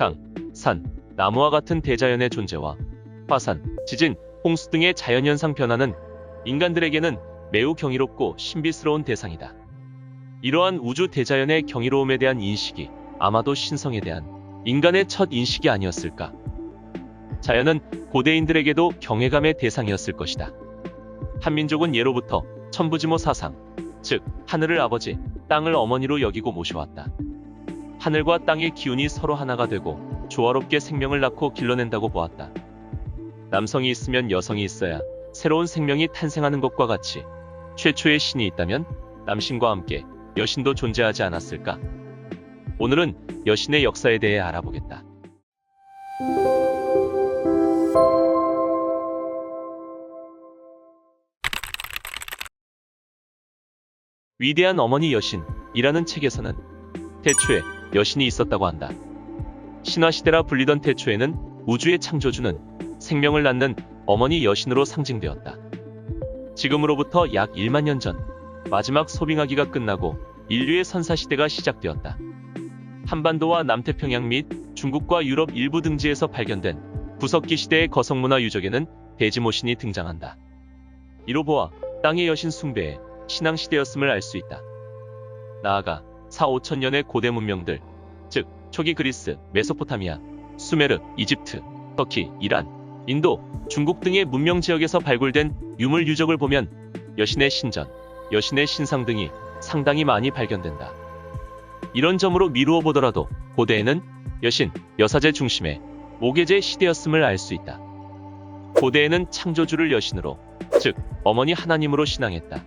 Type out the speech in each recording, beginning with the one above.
강, 산, 나무와 같은 대자연의 존재와 화산, 지진, 홍수 등의 자연현상 변화는 인간들에게는 매우 경이롭고 신비스러운 대상이다. 이러한 우주 대자연의 경이로움에 대한 인식이 아마도 신성에 대한 인간의 첫 인식이 아니었을까. 자연은 고대인들에게도 경외감의 대상이었을 것이다. 한민족은 예로부터 천부지모 사상, 즉 하늘을 아버지, 땅을 어머니로 여기고 모셔왔다. 하늘과 땅의 기운이 서로 하나가 되고 조화롭게 생명을 낳고 길러낸다고 보았다. 남성이 있으면 여성이 있어야 새로운 생명이 탄생하는 것과 같이 최초의 신이 있다면 남신과 함께 여신도 존재하지 않았을까? 오늘은 여신의 역사에 대해 알아보겠다. 위대한 어머니 여신이라는 책에서는 태초에 여신이 있었다고 한다. 신화시대라 불리던 태초에는 우주의 창조주는 생명을 낳는 어머니 여신으로 상징되었다. 지금으로부터 약 1만 년 전, 마지막 소빙하기가 끝나고 인류의 선사시대가 시작되었다. 한반도와 남태평양 및 중국과 유럽 일부 등지에서 발견된 구석기 시대의 거성문화 유적에는 대지모신이 등장한다. 이로 보아 땅의 여신 숭배의 신앙시대였음을 알 수 있다. 나아가 4, 5천 년의 고대 문명들, 즉 초기 그리스, 메소포타미아, 수메르, 이집트, 터키, 이란, 인도, 중국 등의 문명 지역에서 발굴된 유물 유적을 보면 여신의 신전, 여신의 신상 등이 상당히 많이 발견된다. 이런 점으로 미루어 보더라도 고대에는 여신, 여사제 중심의 모계제 시대였음을 알 수 있다. 고대에는 창조주를 여신으로, 즉 어머니 하나님으로 신앙했다.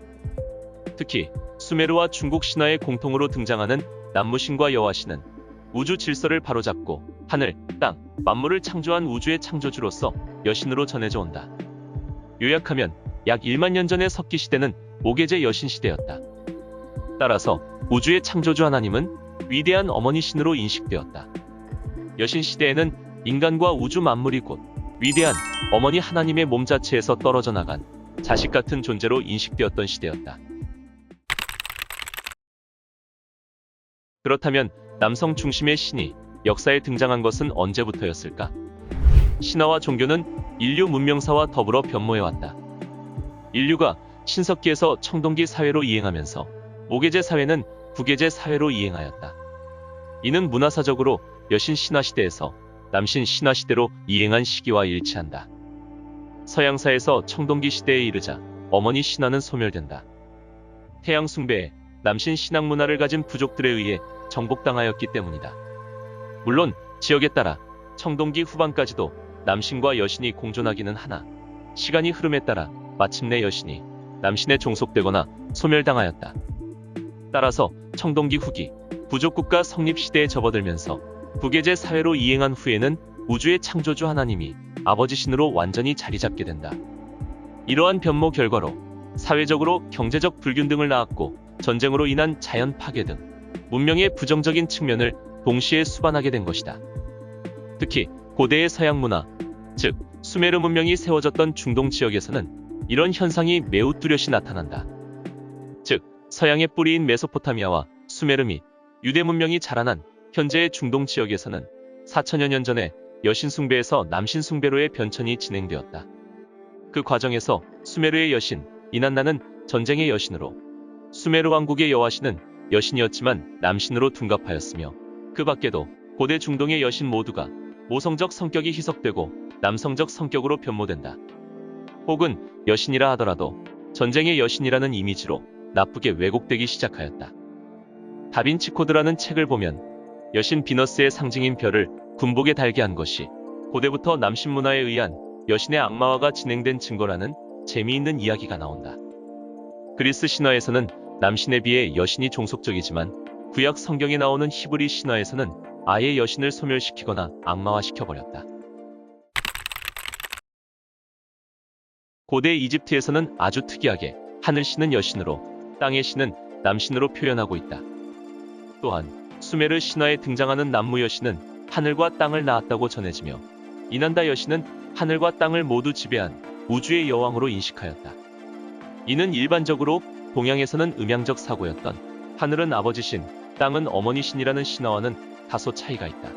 특히 수메르와 중국 신화에 공통으로 등장하는 남무신과 여화신은 우주 질서를 바로잡고 하늘, 땅, 만물을 창조한 우주의 창조주로서 여신으로 전해져 온다. 요약하면 약 1만 년 전의 석기 시대는 모계제 여신 시대였다. 따라서 우주의 창조주 하나님은 위대한 어머니 신으로 인식되었다. 여신 시대에는 인간과 우주 만물이 곧 위대한 어머니 하나님의 몸 자체에서 떨어져 나간 자식 같은 존재로 인식되었던 시대였다. 그렇다면 남성 중심의 신이 역사에 등장한 것은 언제부터였을까? 신화와 종교는 인류 문명사와 더불어 변모해왔다. 인류가 신석기에서 청동기 사회로 이행하면서 모계제 사회는 구계제 사회로 이행하였다. 이는 문화사적으로 여신 신화 시대에서 남신 신화 시대로 이행한 시기와 일치한다. 서양사에서 청동기 시대에 이르자 어머니 신화는 소멸된다. 태양 숭배에 남신 신앙 문화를 가진 부족들에 의해 정복당하였기 때문이다. 물론 지역에 따라 청동기 후반까지도 남신과 여신이 공존하기는 하나 시간이 흐름에 따라 마침내 여신이 남신에 종속되거나 소멸당하였다. 따라서 청동기 후기 부족국가 성립 시대에 접어들면서 부계제 사회로 이행한 후에는 우주의 창조주 하나님이 아버지 신으로 완전히 자리 잡게 된다. 이러한 변모 결과로 사회적으로 경제적 불균 등을 낳았고 전쟁으로 인한 자연 파괴 등 문명의 부정적인 측면을 동시에 수반하게 된 것이다. 특히 고대의 서양 문화, 즉 수메르 문명이 세워졌던 중동 지역에서는 이런 현상이 매우 뚜렷이 나타난다. 즉 서양의 뿌리인 메소포타미아와 수메르 및 유대 문명이 자라난 현재의 중동 지역에서는 4천여 년 전에 여신 숭배에서 남신 숭배로의 변천이 진행되었다. 그 과정에서 수메르의 여신 이난나는 전쟁의 여신으로 수메르 왕국의 여화신은 여신이었지만 남신으로 둔갑하였으며 그 밖에도 고대 중동의 여신 모두가 모성적 성격이 희석되고 남성적 성격으로 변모된다. 혹은 여신이라 하더라도 전쟁의 여신이라는 이미지로 나쁘게 왜곡되기 시작하였다. 다빈치 코드라는 책을 보면 여신 비너스의 상징인 별을 군복에 달게 한 것이 고대부터 남신 문화에 의한 여신의 악마화가 진행된 증거라는 재미있는 이야기가 나온다. 그리스 신화에서는 남신에 비해 여신이 종속적이지만 구약 성경에 나오는 히브리 신화에서는 아예 여신을 소멸시키거나 악마화시켜버렸다. 고대 이집트에서는 아주 특이하게 하늘 신은 여신으로 땅의 신은 남신으로 표현하고 있다. 또한 수메르 신화에 등장하는 남무 여신은 하늘과 땅을 낳았다고 전해지며 이난다 여신은 하늘과 땅을 모두 지배한 우주의 여왕으로 인식하였다. 이는 일반적으로 동양에서는 음양적 사고였던 하늘은 아버지 신, 땅은 어머니 신이라는 신화와는 다소 차이가 있다.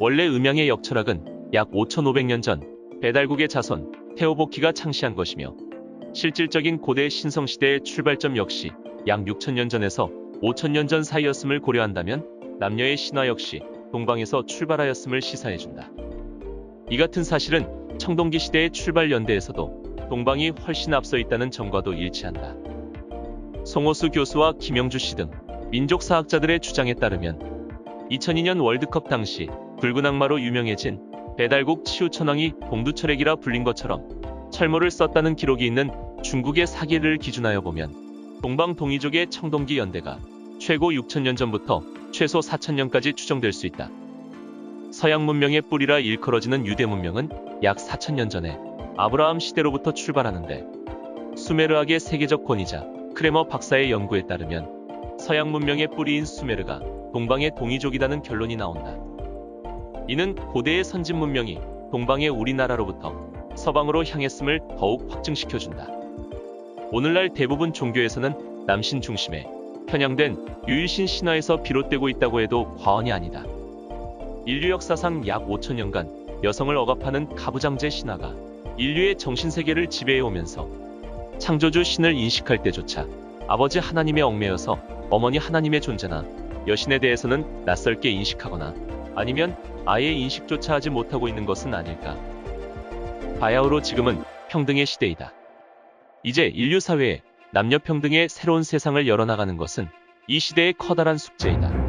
원래 음양의 역철학은 약 5,500년 전 배달국의 자손 테오보키가 창시한 것이며 실질적인 고대 신성시대의 출발점 역시 약 6,000년 전에서 5,000년 전 사이였음을 고려한다면 남녀의 신화 역시 동방에서 출발하였음을 시사해준다. 이 같은 사실은 청동기 시대의 출발 연대에서도 동방이 훨씬 앞서 있다는 점과도 일치한다. 송호수 교수와 김영주 씨 등 민족사학자들의 주장에 따르면 2002년 월드컵 당시 붉은 악마로 유명해진 배달국 치우천왕이 봉두철액이라 불린 것처럼 철모를 썼다는 기록이 있는 중국의 사기를 기준하여 보면 동방 동이족의 청동기 연대가 최고 6천년 전부터 최소 4천년까지 추정될 수 있다. 서양 문명의 뿌리라 일컬어지는 유대 문명은 약 4천년 전에 아브라함 시대로부터 출발하는데 수메르학의 세계적 권위자 크레머 박사의 연구에 따르면 서양 문명의 뿌리인 수메르가 동방의 동이족이라는 결론이 나온다. 이는 고대의 선진 문명이 동방의 우리나라로부터 서방으로 향했음을 더욱 확증시켜준다. 오늘날 대부분 종교에서는 남신 중심의 편향된 유일신 신화에서 비롯되고 있다고 해도 과언이 아니다. 인류 역사상 약 5천년간 여성을 억압하는 가부장제 신화가 인류의 정신세계를 지배해 오면서 창조주 신을 인식할 때조차 아버지 하나님의 얽매여서 어머니 하나님의 존재나 여신에 대해서는 낯설게 인식하거나 아니면 아예 인식조차 하지 못하고 있는 것은 아닐까. 바야흐로 지금은 평등의 시대이다. 이제 인류 사회에 남녀 평등의 새로운 세상을 열어나가는 것은 이 시대의 커다란 숙제이다.